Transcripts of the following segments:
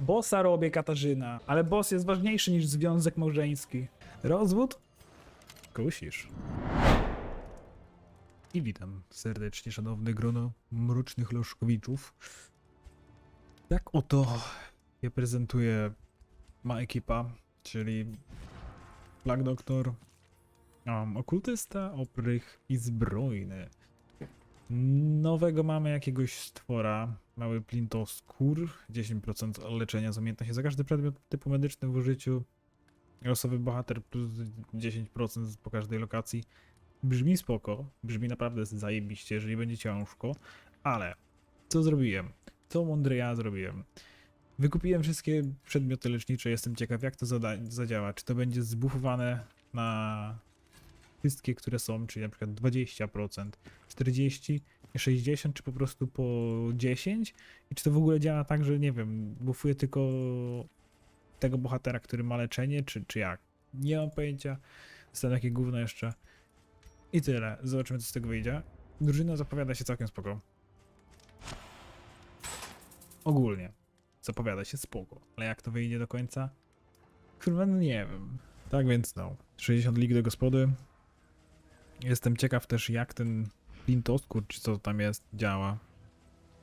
Bossa robię, Katarzyna, ale boss jest ważniejszy niż związek małżeński. Rozwód? Kusisz. I witam serdecznie, szanowne grono mrocznych lożkowiczów. Tak oto je prezentuje ma ekipa, czyli Black Doctor, um, okultysta, oprych i zbrojny. Nowego mamy jakiegoś stwora, mały plintoskór, 10% leczenia z umiejętności za każdy przedmiot typu medyczny w użyciu. Losowy bohater plus 10% po każdej lokacji. Brzmi spoko, brzmi naprawdę zajebiście, jeżeli będzie ciężko, ale co zrobiłem? Co mądre ja zrobiłem? Wykupiłem wszystkie przedmioty lecznicze, jestem ciekaw jak to zadziała. Czy to będzie zbufowane na wszystkie, które są, czyli na przykład 20%, 40%, 60%, czy po prostu po 10%? I czy to w ogóle działa tak, że nie wiem, bufuje tylko tego bohatera, który ma leczenie, czy, czy jak? Nie mam pojęcia. Jestem takie gówno jeszcze. I tyle. Zobaczymy, co z tego wyjdzie. Drużyna zapowiada się całkiem spoko. Ogólnie. Zapowiada się spoko. Ale jak to wyjdzie do końca? Kurwa, no nie wiem. Tak więc no. 60 lig do gospody. Jestem ciekaw też, jak ten pintoskur, czy co tam jest, działa.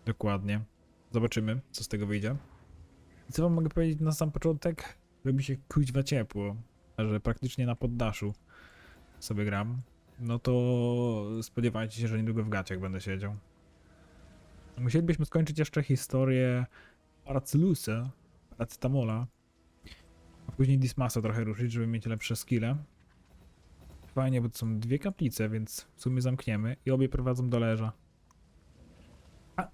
Dokładnie. Zobaczymy, co z tego wyjdzie. Co wam mogę powiedzieć na sam początek? Robi się kuźwa ciepło. Że praktycznie na poddaszu sobie gram. No to spodziewajcie się, że niedługo w gaciach będę siedział. Musielibyśmy skończyć jeszcze historię Paracelusa, Paracetamola, a później Dismasa trochę ruszyć, żeby mieć lepsze skille. Fajnie, bo to są dwie kaplice, więc w sumie zamkniemy i obie prowadzą do leża. A,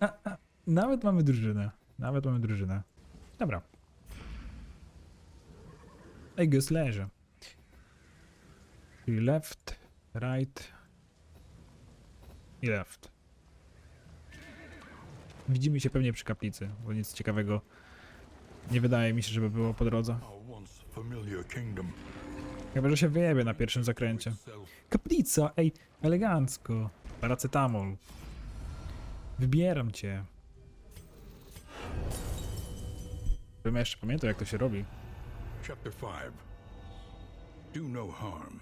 a, a, nawet mamy drużynę. Nawet mamy drużynę. Dobra. I guess leży. Czyli left, right i left. Widzimy się pewnie przy kaplicy, bo nic ciekawego nie wydaje mi się, żeby było po drodze. Chyba, że się wyjebie na pierwszym zakręcie. Kaplica, ej, elegancko. Paracetamol. Wybieram cię. Bym jeszcze pamiętał, jak to się robi. Chapter 5. Do no harm.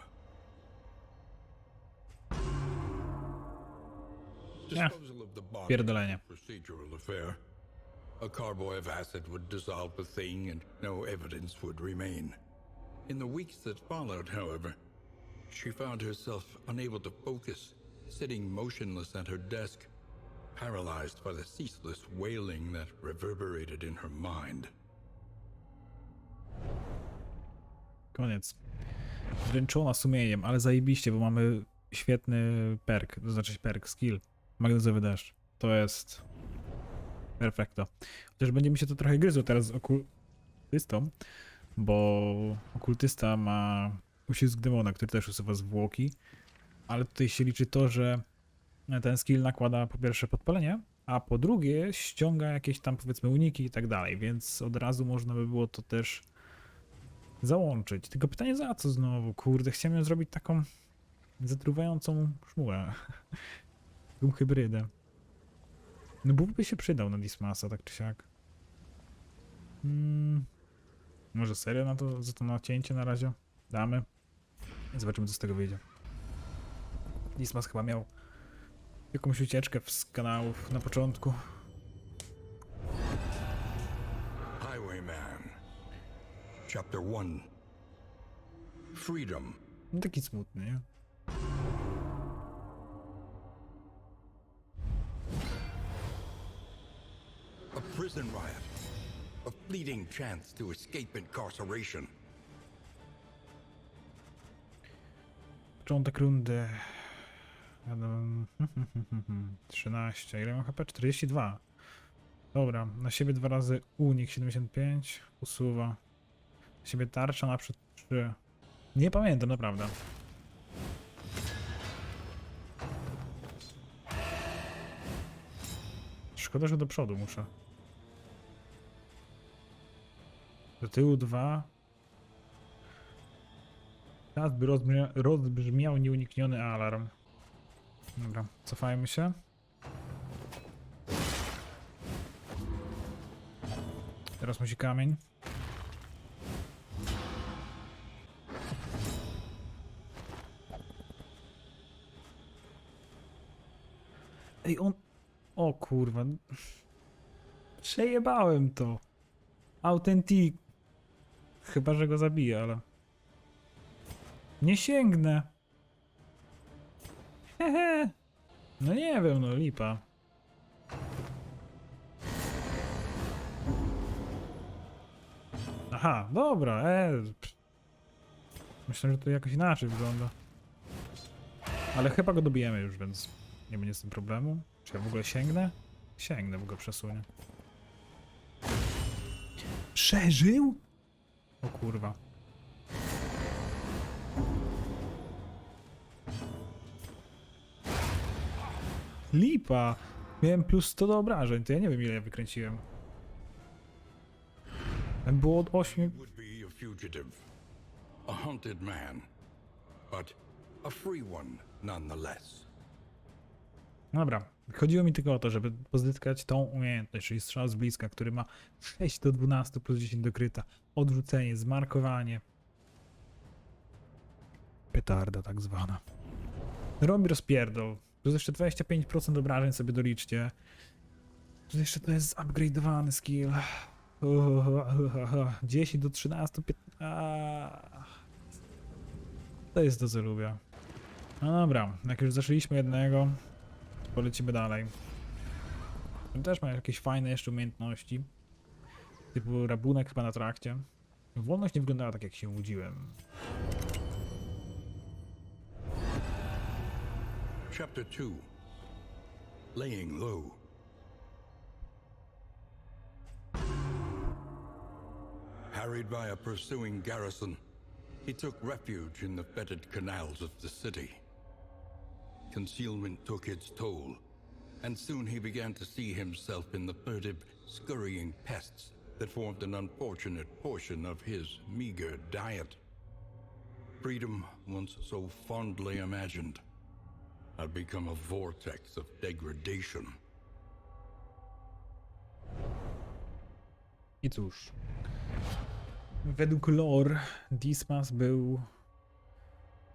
Body Pierdolenie. A carboy of acid would dissolve the thing and no evidence would remain. In the weeks that followed, however, she found herself unable to focus, sitting motionless at her desk, paralyzed by the ceaseless wailing that reverberated in her mind. Koniec. Wręczona sumieniem, ale zajebiście, bo mamy świetny perk, to znaczy perk, skill. Magnezowy deszcz. To jest... Perfekto. Chociaż będzie mi się to trochę gryzło teraz z okultystą, bo okultysta ma uścisk demona, który też usuwa zwłoki, ale tutaj się liczy to, że ten skill nakłada po pierwsze podpalenie, a po drugie ściąga jakieś tam powiedzmy uniki i tak dalej, więc od razu można by było to też załączyć. Tylko pytanie za co znowu? Kurde, chciałem zrobić taką zatruwającą szmułę. Taką hybrydę. No Bóg by się przydał na Dismasa, tak czy siak. Hmm. Może serio na to, za to nacięcie na razie damy. Zobaczymy co z tego wyjdzie. Dismas chyba miał jakąś ucieczkę z kanałów na początku. Highwayman. Chapter 1 Freedom. No taki smutny, nie? A prison riot. A fleeting chance to escape incarceration. Początek rundy. Jadę- 13. Ile mam HP? 42. Dobra, na siebie dwa razy unik 75. Usuwa. Na siebie tarcza naprzód 3. Nie pamiętam, naprawdę. Szkoda, że do przodu muszę. Do tyłu 2. Teraz by rozbrzmia, rozbrzmiał nieunikniony alarm. Dobra, cofajmy się. Teraz musi kamień. Ej, on... O kurwa. Przejebałem to. Autentik. Chyba, że go zabiję, ale... Nie sięgnę. Hehe. No nie wiem, no lipa. Aha, dobra, e. Myślę, że to jakoś inaczej wygląda. Ale chyba go dobijemy już, więc nie będzie z tym problemu. Czy ja w ogóle sięgnę? Sięgnę, bo go przesunie. Przeżył? O kurwa. Lipa! Miałem plus 100 do obrażeń, to ja nie wiem ile ja wykręciłem. Było od 8... would be a fugitive, a hunted man, but a free one nonetheless. Dobra, chodziło mi tylko o to, żeby pozyskać tą umiejętność, czyli strzał z bliska, który ma 6 do 12 plus 10 do kryta, odrzucenie, zmarkowanie. Petarda tak zwana. Robi rozpierdol. Plus jeszcze 25% obrażeń sobie doliczcie. Plus jeszcze to jest upgrade'owany skill. 10 do 13, 15. To jest to, co lubię. No dobra, jak już zaczęliśmy jednego, polecimy dalej. On też ma jakieś fajne jeszcze umiejętności. Typu rabunek chyba na trakcie. Wolność nie wyglądała tak jak się łudziłem. Chapter 2 Laying Low. Harried by a pursuing garrison, he took refuge in the fetid canals of the city. Concealment took its toll, and soon he began to see himself in the furtive, scurrying pests that formed an unfortunate portion of his meager diet. Freedom, once so fondly imagined, had become a vortex of degradation. I cóż. Według lore Dismas był...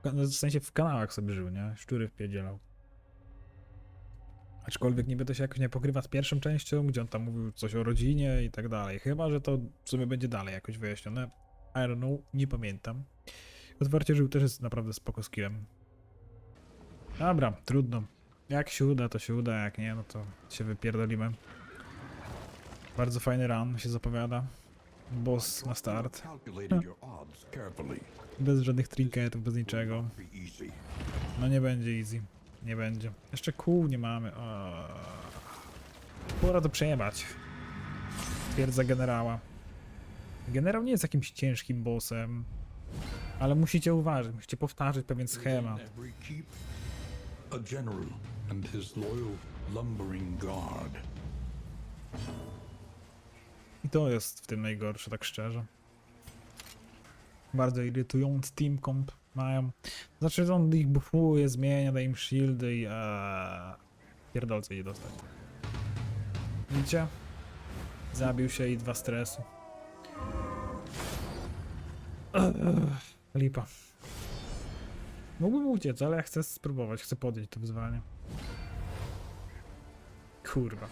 W sensie w kanałach sobie żył, nie? Szczury wpierdzielał. Aczkolwiek niby to się jakoś nie pokrywa z pierwszą częścią, gdzie on tam mówił coś o rodzinie i tak dalej. Chyba, że to w sumie będzie dalej jakoś wyjaśnione. I don't know, nie pamiętam. Otwarcie żył też jest naprawdę spoko skillem. Dobra, trudno. Jak się uda, to się uda, jak nie, no to się wypierdolimy. Bardzo fajny run się zapowiada. Boss na start. Carefully. Bez żadnych trinketów, bez niczego. No nie będzie easy. Nie będzie. Jeszcze kół nie mamy. O. Pora to przejebać. Twierdza generała. Generał nie jest jakimś ciężkim bossem. Ale musicie uważać, musicie powtarzać pewien schemat. A general and his loyal lumbering guard. I to jest w tym najgorsze, tak szczerze. Bardzo irytujący team comp mają. Znaczy on ich buffuje, zmienia, daje im shieldy i aaa, pierdolce je dostać. Widzicie? Zabił się i dwa stresu. Lipa. Mógłbym uciec, ale ja chcę spróbować, chcę podjąć to wyzwanie. Kurwa.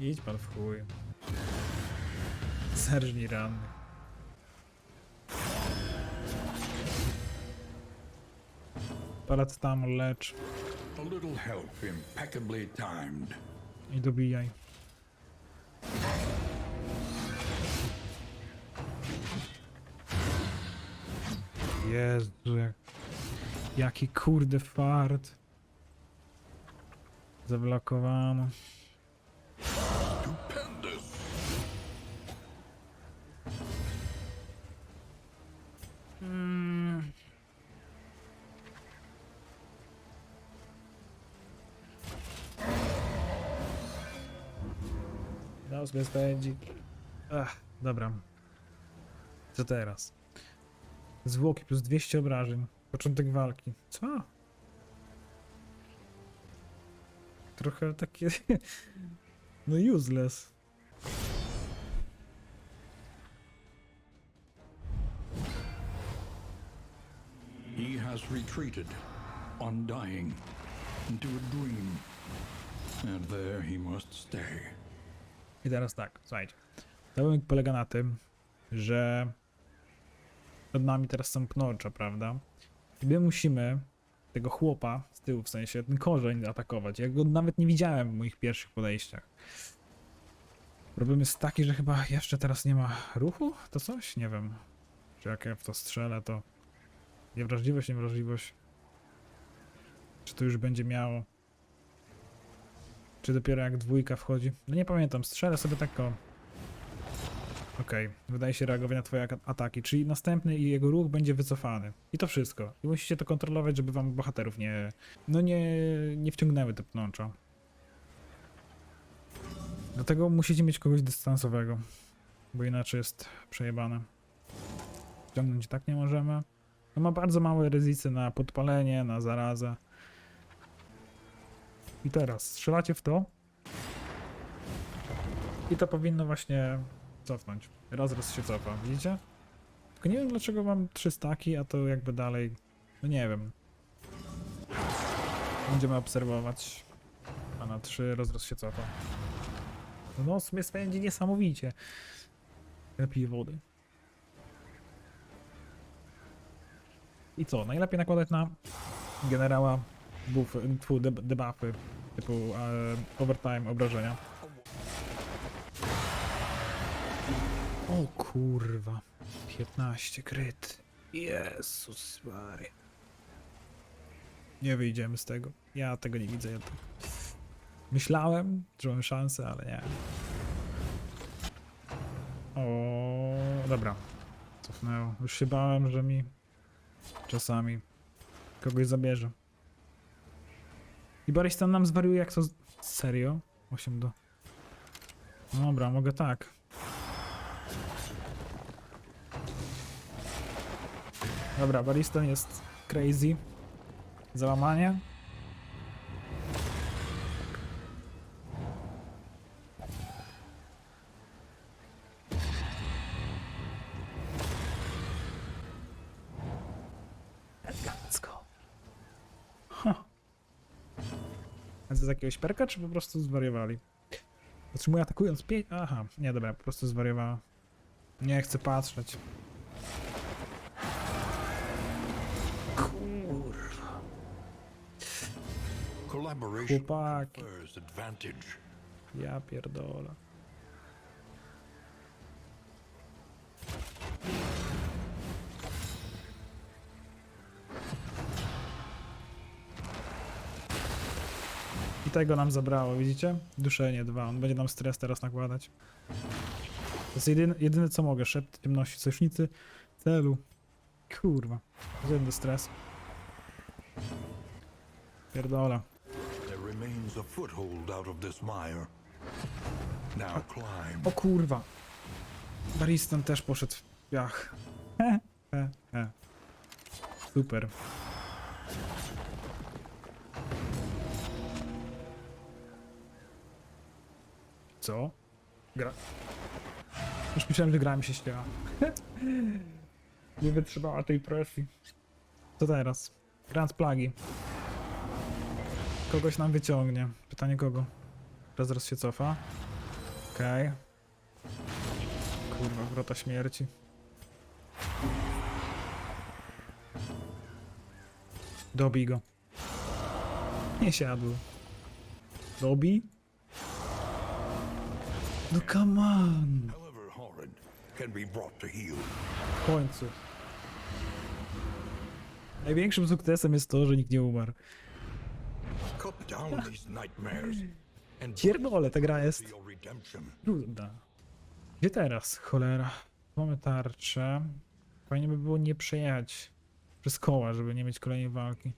Idź pan w chuj. Zerżnij ranny. Paracetamol lecz A little help impeccably timed. i dobijaj. Jezu, jak... Jaki kurde fart. Zablokowano. sobie spędzi. Ach, dobra. Co teraz? Zwłoki plus 200 obrażeń. Początek walki. Co? Trochę takie... No useless. He has retreated, undying, into a dream. And there he must stay. I teraz tak, słuchajcie. Cały polega na tym, że nad nami teraz są pnącza, prawda? I my musimy tego chłopa z tyłu, w sensie ten korzeń atakować. Ja go nawet nie widziałem w moich pierwszych podejściach. Problem jest taki, że chyba jeszcze teraz nie ma ruchu? To coś? Nie wiem. Czy jak ja w to strzelę, to niewrażliwość, niewrażliwość. Czy to już będzie miało? Czy dopiero jak dwójka wchodzi? No nie pamiętam, strzelę sobie tak o. Okej, wydaje się reagować na twoje ak- ataki, czyli następny i jego ruch będzie wycofany. I to wszystko. I musicie to kontrolować, żeby wam bohaterów nie... No nie... nie wciągnęły te pnącza. Dlatego musicie mieć kogoś dystansowego, bo inaczej jest przejebane. Wciągnąć tak nie możemy. No ma bardzo małe ryzyko na podpalenie, na zarazę. I teraz strzelacie w to. I to powinno właśnie cofnąć. Rozrost się cofa, widzicie? Tylko nie wiem dlaczego mam trzy staki, a to jakby dalej. No nie wiem. Będziemy obserwować. A na trzy rozrost się cofa. No w sumie spędzi niesamowicie. Lepiej wody. I co? Najlepiej nakładać na generała buff, tfu, deb- debuffy typu e, overtime, obrażenia. O kurwa. 15 kryt. Jezus Maria. Nie wyjdziemy z tego. Ja tego nie widzę. Ja to... Myślałem, że mam szansę, ale nie. O, dobra. Cofnęło. Już się bałem, że mi czasami kogoś zabierze. I Baristan nam zwariuje jak to... Serio? 8 do... Dobra, mogę tak. Dobra, Baristan jest crazy. Załamanie. Z jakiegoś perka, czy po prostu zwariowali? Otrzymuje atakując pięć... Aha, nie dobra, po prostu zwariowała. Nie chcę patrzeć. Kurwa. Chłopaki. Ja pierdolę. Tego nam zabrało, widzicie? Duszenie 2. On będzie nam stres teraz nakładać. To jest jedyne, jedyne co mogę. Szept ciemności sojusznicy celu. Kurwa. Żaden stres. Pierdolę. There remains a foothold out of this mire. Now climb. O kurwa. Baristan też poszedł w piach. He, he, he. Super. Co? Gra... Już myślałem, że gra mi się ścięła. Nie wytrzymała tej presji. Co teraz? Grand Plagi. Kogoś nam wyciągnie. Pytanie kogo? Teraz się cofa. Okej. Kurwa, wrota śmierci. Dobij go. Nie siadł. Dobij? No come on. However horrid, can be brought to heel. W końcu. Największym sukcesem jest to, że nikt nie umarł. Cut down these nightmares. And Pierdolę, ta gra jest your redemption. trudna. Gdzie teraz? Cholera. Mamy tarczę. Fajnie by było nie przejechać przez koła, żeby nie mieć kolejnej walki.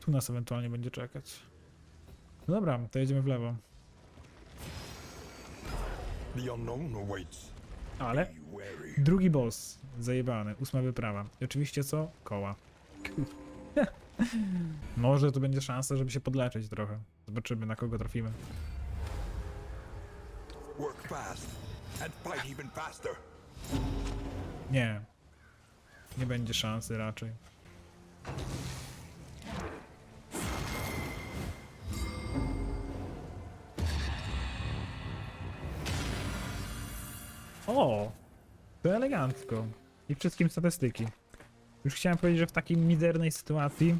Tu nas ewentualnie będzie czekać. No dobra, to jedziemy w lewo. The unknown awaits. Ale drugi boss. Zajebany. Ósma wyprawa. I oczywiście co? Koła. Może tu będzie szansa, żeby się podleczyć trochę. Zobaczymy na kogo trafimy. Nie. Nie będzie szansy raczej. O! To elegancko. I wszystkim statystyki. Już chciałem powiedzieć, że w takiej mizernej sytuacji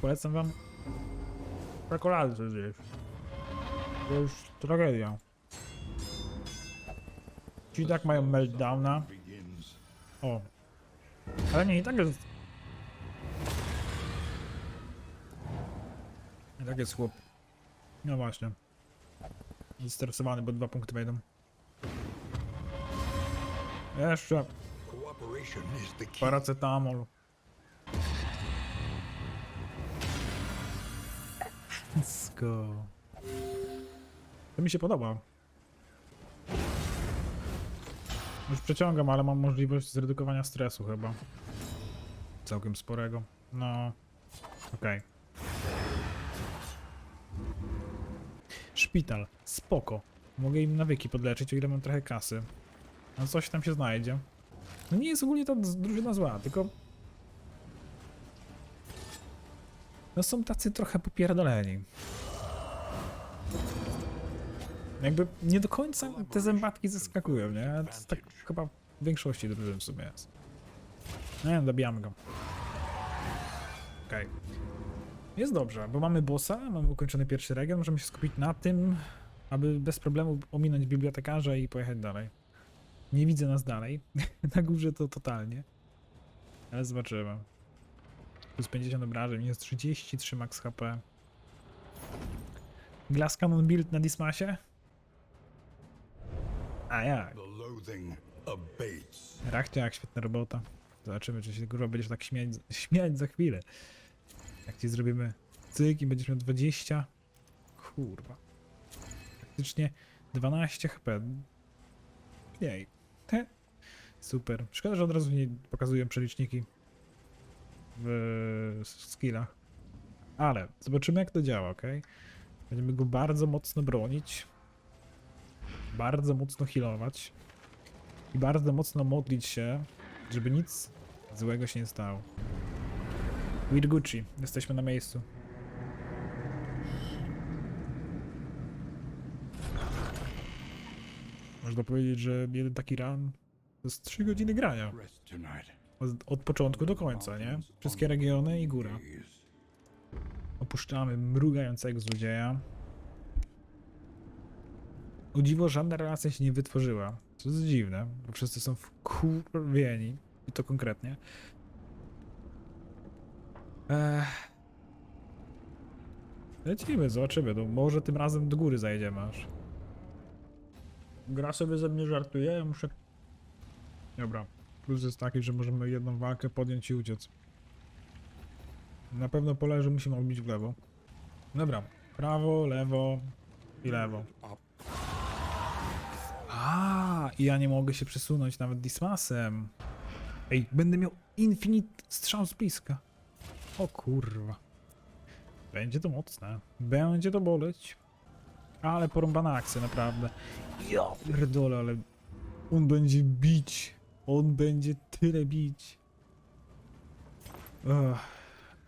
polecam wam czekolady zjeść. To już tragedia. Ci tak mają meltdowna. O. Ale nie, i tak jest... I tak jest chłop. No właśnie. Zestresowany, bo dwa punkty wejdą. Jeszcze paracetamol. Sko. To mi się podoba. Już przeciągam, ale mam możliwość zredukowania stresu chyba. Całkiem sporego. No. Okej. Szpital. Spoko. Mogę im nawyki podleczyć, o ile mam trochę kasy. No coś tam się znajdzie. No nie jest ogólnie ta drużyna zła, tylko... No są tacy trochę popierdoleni. Jakby nie do końca te zębatki zaskakują, nie? To tak chyba w większości drużyn w sumie jest. No nie, dobijamy go. Okej. Jest dobrze, bo mamy bossa, mamy ukończony pierwszy region, możemy się skupić na tym, aby bez problemu ominąć bibliotekarza i pojechać dalej. Nie widzę nas dalej. Na górze to totalnie. Ale zobaczymy. Plus 50 obrażeń, jest 33 max HP. Glass Cannon build na Dismasie? A jak? Abates. Rachciak, świetna robota. Zobaczymy, czy się kurwa będziesz tak śmiać, śmiać za chwilę. Jak ci zrobimy cyk i będziesz miał 20. Kurwa. Praktycznie 12 HP. Mniej. Super. Szkoda, że od razu nie pokazuję przeliczniki w skillach. Ale zobaczymy jak to działa, ok? Będziemy go bardzo mocno bronić. Bardzo mocno healować i bardzo mocno modlić się, żeby nic złego się nie stało. Weird Gucci, jesteśmy na miejscu. Można powiedzieć, że jeden taki run to jest 3 godziny grania. Od, początku do końca, nie? Wszystkie regiony i góra. Opuszczamy mrugającego złodzieja. O dziwo, żadna relacja się nie wytworzyła. Co jest dziwne, bo wszyscy są wkurwieni. I to konkretnie. Ech. Lecimy, zobaczymy. No, może tym razem do góry zajedziemy aż. Gra sobie ze mnie żartuje, ja muszę... Dobra. Plus jest taki, że możemy jedną walkę podjąć i uciec. Na pewno pole, że musimy odbić w lewo. Dobra. Prawo, lewo i lewo. A, i ja nie mogę się przesunąć nawet Dismasem. Ej, będę miał infinite strzał z bliska. O kurwa. Będzie to mocne. Będzie to boleć. Ale porąbana akcja, naprawdę. Ja pierdolę, ale on będzie bić. On będzie tyle bić.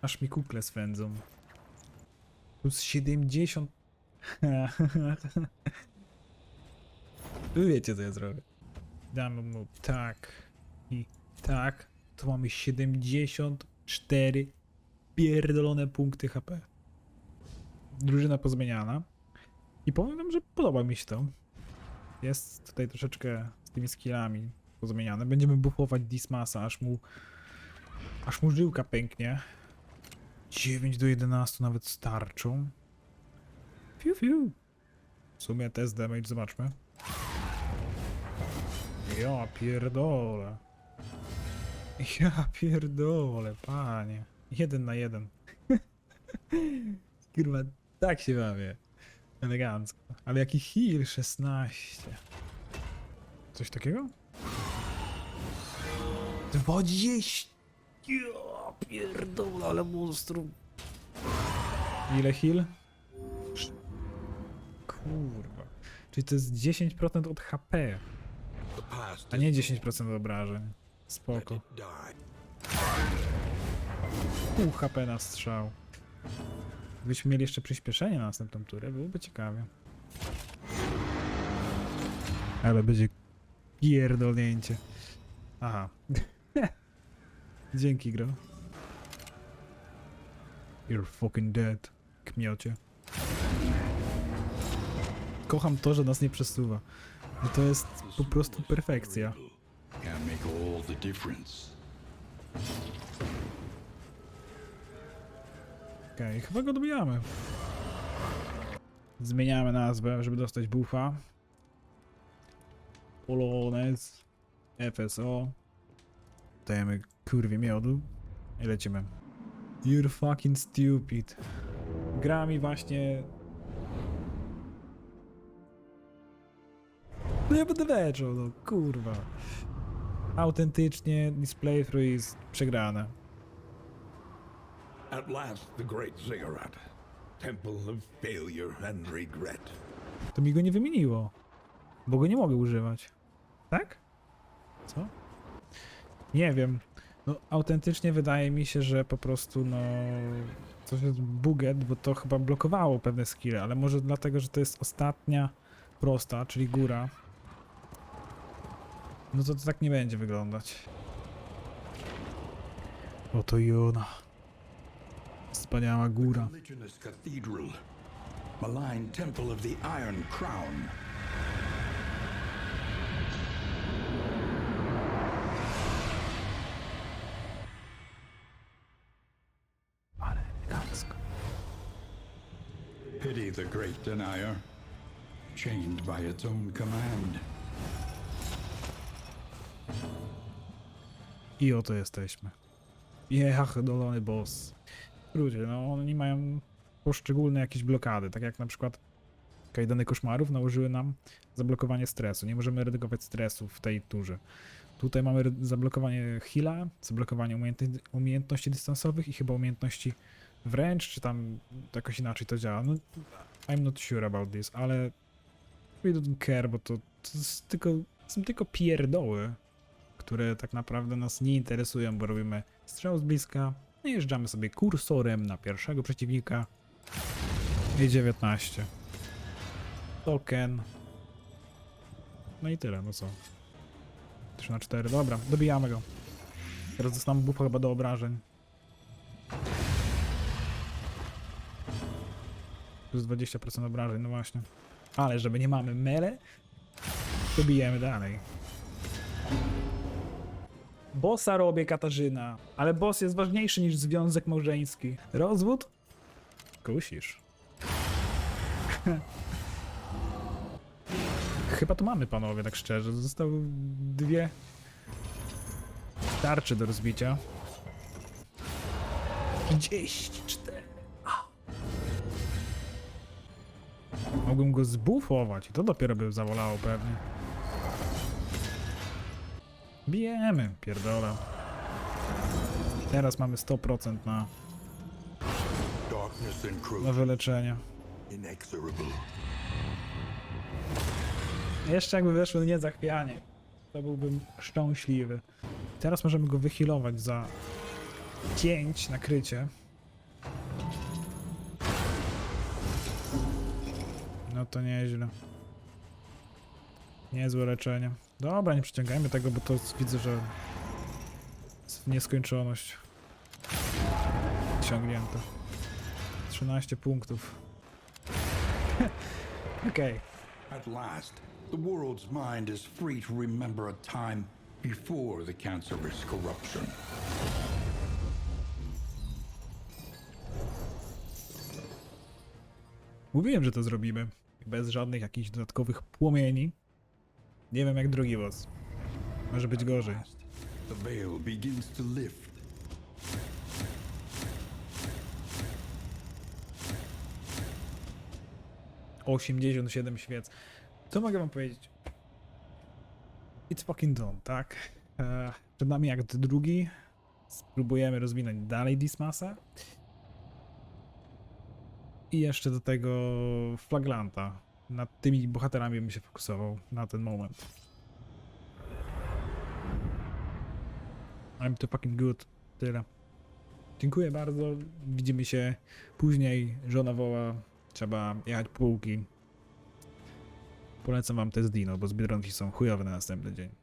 Aż mi kukle swędzą. Plus 70. Wy wiecie co ja zrobię. Damy mu tak i tak. To mamy 74 pierdolone punkty HP. Drużyna pozmieniana. I powiem wam, że podoba mi się to. Jest tutaj troszeczkę z tymi skillami pozmieniane. Będziemy buffować Dismasa, aż mu aż mu żyłka pęknie. 9 do 11 nawet starczą. Fiu, fiu. W sumie test damage, zobaczmy. Ja pierdolę. Ja pierdolę, panie. Jeden na jeden. Kurwa, tak się bawię. Elegancko. Ale jaki heal 16. Coś takiego? 20. Ja pierdolę, ale monstrum. Ile heal? Kurwa. Czyli to jest 10% od HP, a nie 10% obrażeń. Spoko. Pół HP na strzał. Gdybyśmy mieli jeszcze przyspieszenie na następną turę, byłoby ciekawie. Ale będzie pierdolnięcie. Aha. Dzięki, gro. You're fucking dead, kmiocie. Kocham to, że nas nie przesuwa. To jest po prostu perfekcja. Can make all the difference. Okej, chyba go dobijamy. Zmieniamy nazwę, żeby dostać buffa. Polonez. FSO. Dajemy kurwie miodu. I lecimy. You're fucking stupid. Gra mi właśnie... No ja będę leczał, no kurwa. Autentycznie this playthrough jest przegrane. At last, the great ziggurat. Temple of failure and regret. To mi go nie wymieniło. Bo go nie mogę używać. Tak? Co? Nie wiem. No, autentycznie wydaje mi się, że po prostu, no. Coś jest buget, bo to chyba blokowało pewne skille, ale może dlatego, że to jest ostatnia prosta, czyli góra. No to, to tak nie będzie wyglądać. Oto i ona. Wspaniała góra. Malign temple of the Iron Crown. Ale elegancko. Pity the great denier, chained by its own command. I oto jesteśmy. Jech, dolony boss. Ludzie, no oni mają poszczególne jakieś blokady, tak jak na przykład kajdany koszmarów nałożyły nam zablokowanie stresu. Nie możemy redukować stresu w tej turze. Tutaj mamy zablokowanie heala, zablokowanie umiejętności, umiejętności dystansowych i chyba umiejętności wręcz, czy tam jakoś inaczej to działa. No, I'm not sure about this, ale we don't care, bo to, to jest tylko, są tylko pierdoły które tak naprawdę nas nie interesują, bo robimy strzał z bliska, najeżdżamy sobie kursorem na pierwszego przeciwnika i 19. Token. No i tyle, no co. 3 na 4, dobra, dobijamy go. Teraz dostałem buffa chyba do obrażeń. Plus 20% obrażeń, no właśnie. Ale żeby nie mamy mele, dobijemy dalej. Bossa robię, Katarzyna. Ale boss jest ważniejszy niż związek małżeński. Rozwód? Kusisz. Chyba to mamy, panowie, tak szczerze. Zostały dwie tarcze do rozbicia. 34. A. Mogłem go zbufować i to dopiero by zawolało pewnie. Bijemy, pierdolę. Teraz mamy 100% na, na wyleczenie. Jeszcze jakby weszło niezachwianie, to byłbym szczęśliwy. Teraz możemy go wyhealować za 5 nakrycie. No to nieźle. Niezłe leczenie. Dobra, nie przyciągajmy tego, bo to widzę, że jest w nieskończoność. Ciągnięte. 13 punktów. Okej. At last, the world's mind is free to remember a time before the cancerous corruption. Mówiłem, że to zrobimy. Bez żadnych jakichś dodatkowych płomieni. Nie wiem jak drugi boss. Może być gorzej. The veil begins to lift. O 87 świec. Co mogę wam powiedzieć? It's fucking done, tak? Eee, przed nami akt drugi. Spróbujemy rozwinąć dalej Dismasa. I jeszcze do tego Flaglanta. Nad tymi bohaterami bym się fokusował na ten moment. I'm too fucking good. Tyle. Dziękuję bardzo. Widzimy się później. Żona woła. Trzeba jechać po bułki. Polecam wam te z Dino, bo z Biedronki są chujowe na następny dzień.